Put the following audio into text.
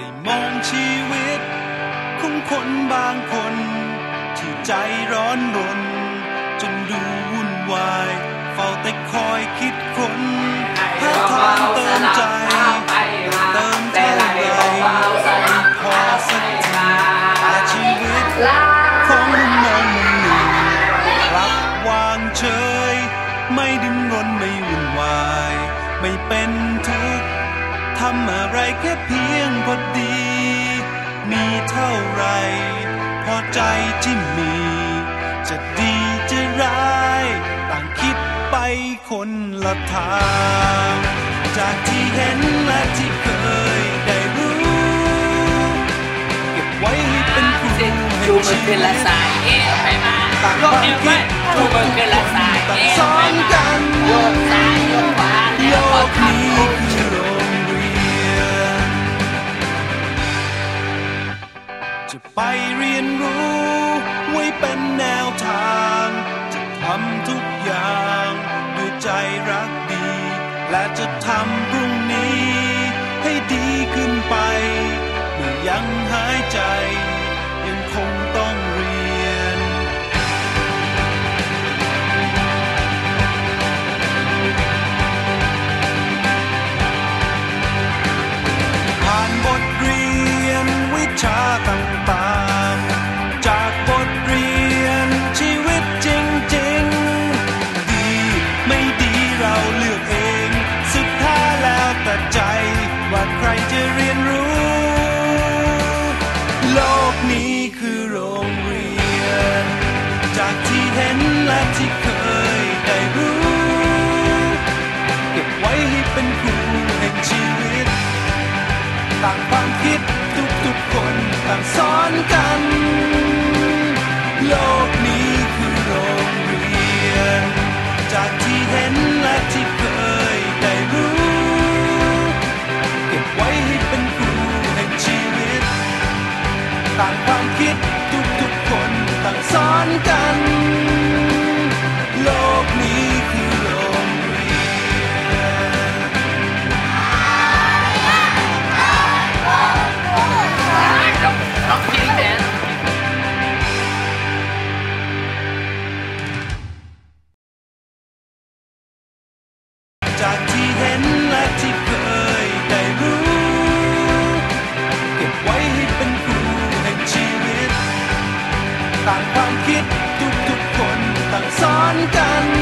ให้มองชีวิต ของคนบางคน ที่ใจร้อนรน จนดูวุ่นวาย เฝ้าแต่คอยคิดคนหาทางเติมใจ เติมเท่าไรไม่พอสักทีแต่ชีวิต ของมุมมองมุมหนึ่งรับวางเฉย ไม่ดิ้นรนไม่วุ่นวาย ไม่เป็นำอะไรแค่เพียงพอดี มีเท่าไร พอใจที่มี จะดีจะร้าย ต่างคิดไปคนละทาง จากที่เห็นและที่เคยได้รู้ เก็บไว้ให้เป็นครูแห่งชูมืชีอวิขึ้นตละสายเอวไปมาต่างยคกวามเอวไปคิดชูมือขึ้น เรี สอนกัน โลกนี้คือโรงเรียนร้องเพลงแดนจาก ต่า